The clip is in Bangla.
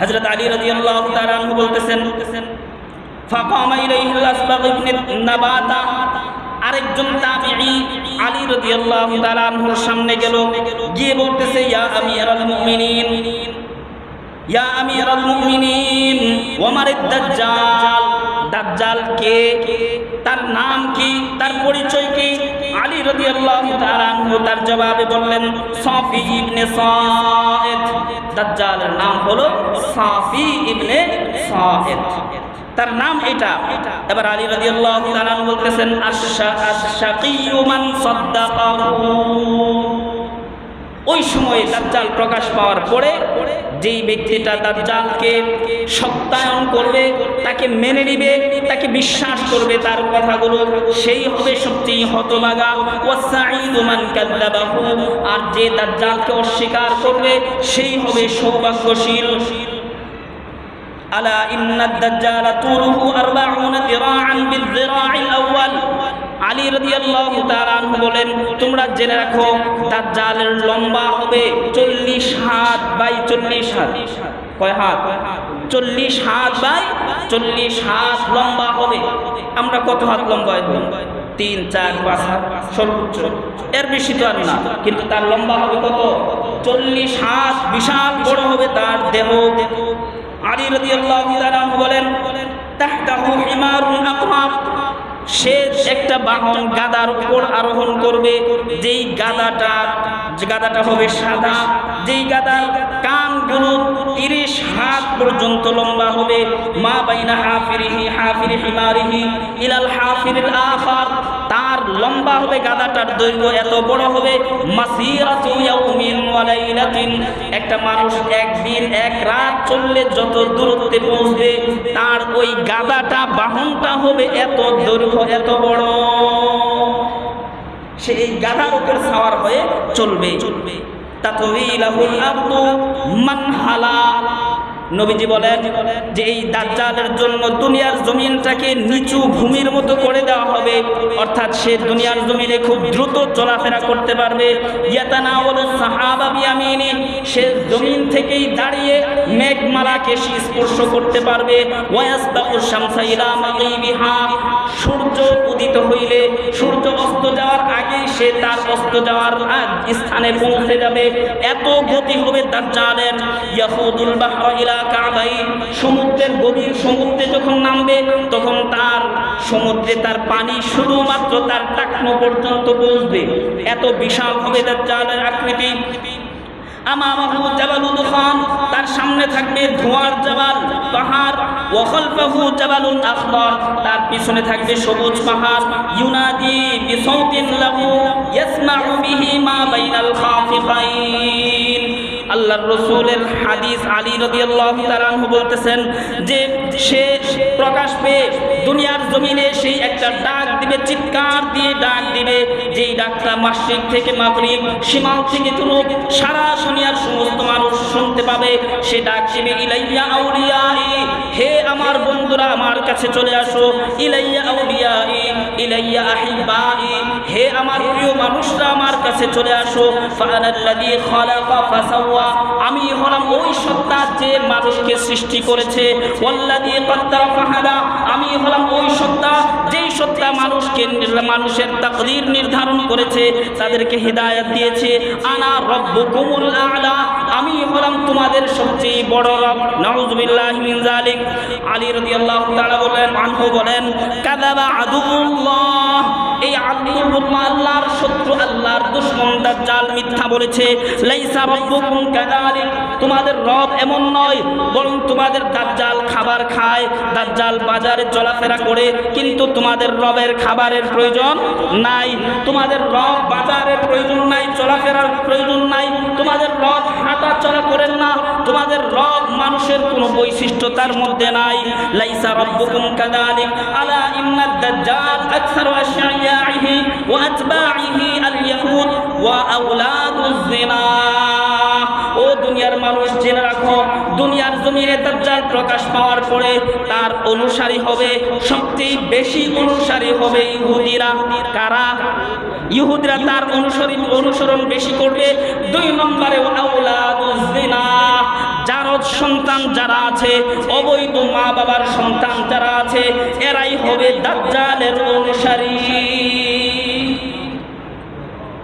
হযরত আলী রাদিয়াল্লাহু তাআলা আনহু বলতেছেন, ফাকামা ইলাইহিল আসবাগ ইবনে নাবাতা। আরেকজন তাবিঈ আলী রাদিয়াল্লাহু তাআলা আনহুর সামনে গেল, গিয়ে বলতেছে, ইয়া আমিরাল মুমিনিন, ইয়া আমিরাল মুমিনিন ওমারিদ দাজ্জাল। দাজ্জাল কে? তার নাম কি? তার পরিচয় কি? আলী তাআলা আনহু তার জবাবে বললেন, সাফি ইবনে সাঈদ দাজ্জালের নাম হলো সাফি ইবনে সাঈদ তার নাম এটা। এবার আলী রাদিয়াল্লাহু তাআলা বলতেছেন আশশা আশশাকিয়্যু মান সাদ্দাকাহু। ওই সময়ে দাজ্জাল প্রকাশ পাওয়ার পরে যেই ব্যক্তিটা দাজ্জালকে সত্যায়ন করবে, তাকে মেনে নিবে, তাকে বিশ্বাস করবে তার কথাগুলো, সেই হবে সবচেয়ে হতভাগা। ওয়াসাঈদু মান কাযযাবাহু আর যে দাজ্জালকে অস্বীকার করবে, সেই হবে সৌভাগ্যশীল। আলা ইন্নাদ দাজ্জাল তুলুহু 40 দিরাআন বিয-যিরা'ইল আউয়াল। আলী রাদিয়াল্লাহু তাআলা বলেন, তোমরা জেনে রাখো, দাজ্জালের লম্বা হবে 40 হাত বাই 40 হাত। কয় হাত? 40 হাত বাই 40 হাত লম্বা হবে। আমরা কত হাত লম্বা হইব? তিন, চার, পাঁচ হাত সর্বোচ্চ। এর বেশি তো আর না, কিন্তু তার লম্বা হবে কত? চল্লিশ হাত বিশাল বড় হবে তার দেহ। আলী রাদিয়াল্লাহু বলেন, তাহতাহু হিমারুন আকরাব সে একটা বাহন গাদার উপর আরোহণ করবে, যেই গাদাটা গাদাটা হবে সাদা, যেই গাদার কানগুলো তিরিশ হাত পর্যন্ত লম্বা হবে। মা বাইনা হাফিরিহি হাফিরি হিমারিহি ইলাল হাফিরিল আখার তার লম্বা হবে গাদাটার দৈর্ঘ্য এত বড় হবে। মাসিরাতু একটা মানুষ একদিন, এক রাত চললে যত দূরত্বে পৌঁছবে, তার ওই গাদাটা বাহনটা হবে এত দৈর্ঘ্য, এত বড়। সে এই গাধার উপর সাওয়ার হয়ে চলবে। চলবে তাতওয়িলাহুল আরদু মানহালা নবীজি বলেন যে এই দাজ্জালের জন্য দুনিয়ার জমিনটাকে নিচু ভূমির মতো করে দেওয়া হবে। অর্থাৎ সে দুনিয়ার জমিনে খুব দ্রুত চলাফেরা করতে পারবে। সে জমিন থেকেই দাঁড়িয়ে মেঘমালাকে সে স্পর্শ করতে পারবে। সূর্য উদিত হইলে সূর্য অস্ত আগেই সে তার অস্ত যাওয়ার স্থানে পৌঁছে যাবে। এত গতি হবে তার চালের ইয়াহুদুল বাহরা কাবাই। সমুদ্রের গভীর সমুদ্রে যখন নামবে, তখন তার সমুদ্রে তার পানি শুধুমাত্র তার টাকনো পর্যন্ত পৌঁছবে। এত বিশাল হবে তার চালের আকৃতি। আমামাহু জাবালু দুখান, তার সামনে থাকবে ধোঁয়ার জাবাল, পাহাড়, ওয়া খালফাহু জাবালুন আখদার, তার পিছনে থাকবে সবুজ পাহাড়, ইউনাদি বিসাউতিন লাহু, ইয়াসমাউ বিহি মা বাইনাল খাফিকাইন আল্লাহর রসুলের হাদিস আলী রাদিয়াল্লাহু তাআলা আনহু বলতেছেন যে সে প্রকাশ পেয়ে দুনিয়ার জমিনে সেই একটা ডাক দিবে, চিৎকার দিয়ে ডাক দিবে। যেই ডাকটা মাসিক থেকে মাগরিব সীমাল থেকে কোনো সারা দুনিয়ার সমস্ত মানুষ শুনতে পাবে। সে ডাক দিবে, ইলাইয়া আউলিয়াই, হে আমার বন্ধুরা, আমার কাছে চলে আসো। ইলাইয়া আউলিয়াই, ইলাইয়া আহিবাই, হে আমার প্রিয় মানুষরা, আমার কাছে চলে আসো। ফানাল্লাযী খালাকা ফাসাওয়া যে মানুষকে সৃষ্টি করেছে। আমি হলাম ওই সত্তা, যেই সত্তা মানুষকে মানুষের তাকদীর নির্ধারণ করেছে, তাদেরকে হিদায়াত দিয়েছে। আনা রব্বুকুমুল আ'লা, আমি হলাম তোমাদের সবচেয়ে বড় রব। নাউজুবিল্লাহি মিন যালিক। আলী রাদিয়াল্লাহু তাআলা বলেন আনহু বলেন, কাযাবা আদুল্লাহ এই আব্দুল্লাহ আল্লাহর শত্রু, আল্লাহর দুশমন, দাজ্জাল মিথ্যা বলেছে। লাইসা রব্বুকুম কাযালিক, তোমাদের রব এমন নয়, বরং তোমাদের দাজ্জাল খাবার খায়। দাজ্জাল বাজারে চলাফেরা করে, কিন্তু তোমাদের রবের খাবারের প্রয়োজন নাই। তোমাদের রব বাজারের প্রয়োজন নাই, চলাফেরার প্রয়োজন নাই। তোমাদের রব হাঁটা চলা করেন না, তোমাদের রব মানুষের কোনো বৈশিষ্ট্য তার মধ্যে নাই। লাইসা রব্বুকুম কাযালিক, আলা ইন্নাদ দাজ্জাল আকসারু আশয়াইহি আল ইয়াহুদ ওয়া আওলাদুজ জিনা ও দুনিয়ার মানুষ জেনে রাখো, দুনিয়ার জমিনে দাজ্জাল প্রকাশ পাওয়ার পরে তার অনুসারী হবে, সবচেয়ে বেশি অনুসারী হবে ইহুদিরা। কারা? ইহুদিরা তার অনুসরণ অনুসরণ বেশি করবে। দুই নম্বরে আউলাদুজ জিনা জারদ সন্তান যারা আছে অবৈধ মা বাবার সন্তান যারা আছে এরাই হবে দাজ্জালের অনুসারী।